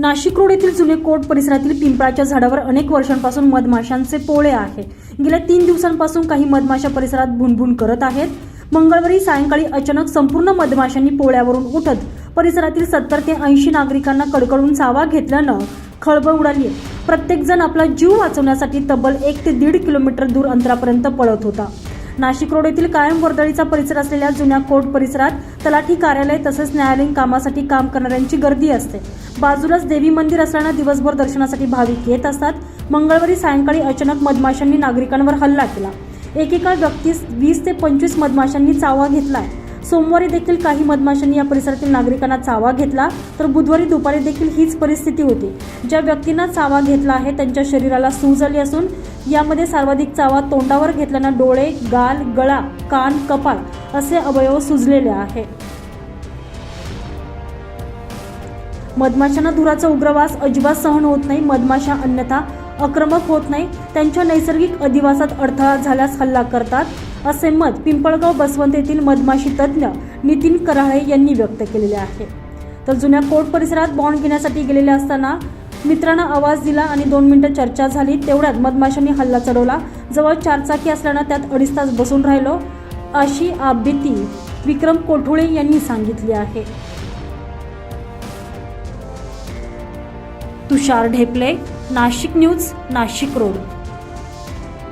Nashik road येथील जुने coat परिसरातील पिंपळाच्या झाडावर अनेक वर्षांपासून मधमाशांचे पोळे आहे. गेल्या तीन दिवसांपासून काही मधमाशा परिसरात भुणभुण करत आहेत. मंगळवारी सायंकाळी अचानक संपूर्ण मधमाशांनी पोळ्यावरून उठत परिसरातील सत्तर ते ऐंशी नागरिकांना कडकडून चावा घेतल्यानं खळबळ उडाली. प्रत्येकजण आपला जीव वाचवण्यासाठी तब्बल एक ते दीड किलोमीटर दूर अंतरापर्यंत पळत होता. नाशिक रोड येथील कायम वर्दळीचा परिसर असलेल्या जुन्या कोर्ट परिसरात तलाठी कार्यालय तसेच न्यायालयीन कामासाठी काम करणाऱ्यांची गर्दी असते. बाजूलाच देवी मंदिर असल्यानं दिवसभर दर्शनासाठी भाविक येत असतात. मंगळवारी सायंकाळी अचानक मधमाशांनी नागरिकांवर हल्ला केला. एकेका व्यक्तीस वीस ते पंचवीस मधमाशांनी चावा घेतलाय. सोमवारी देखील काही मधमाशांनी या परिसरातील नागरिकांना चावा घेतला तर बुधवारी दुपारी देखील हीच परिस्थिती होती. ज्या व्यक्तींना चावा घेतला आहे त्यांच्या शरीराला सूज आली असून यामध्ये सर्वाधिक चावा तोंडावर घेतल्यानं डोळे गाल गळा कान कपाळ असे अवयव सुजलेले आहे मधमाशांना धुराचा उग्रवास अजिबात सहन होत नाही मधमाशा अन्यथा आक्रमक होत नाही त्यांच्या नैसर्गिक अधिवासात अडथळा झाल्यास हल्ला करतात. असे मत पिंपळगाव बसवंत येथील मधमाशी तज्ज्ञ नितीन कराळे यांनी व्यक्त केलेले आहे. तर जुन्या कोर्ट परिसरात बॉन्ड घेण्यासाठी गेलेले असताना मित्रांना आवाज दिला आणि दोन मिनिटं चर्चा झाली. तेवढ्यात मधमाशांनी हल्ला चढवला. जवळ चारचाकी असल्यानं त्यात अडीच तास बसून राहिलो. अशी आबिती विक्रम कोठुळे यांनी सांगितली आहे. Tushar Dheple Nashik news Nashik road.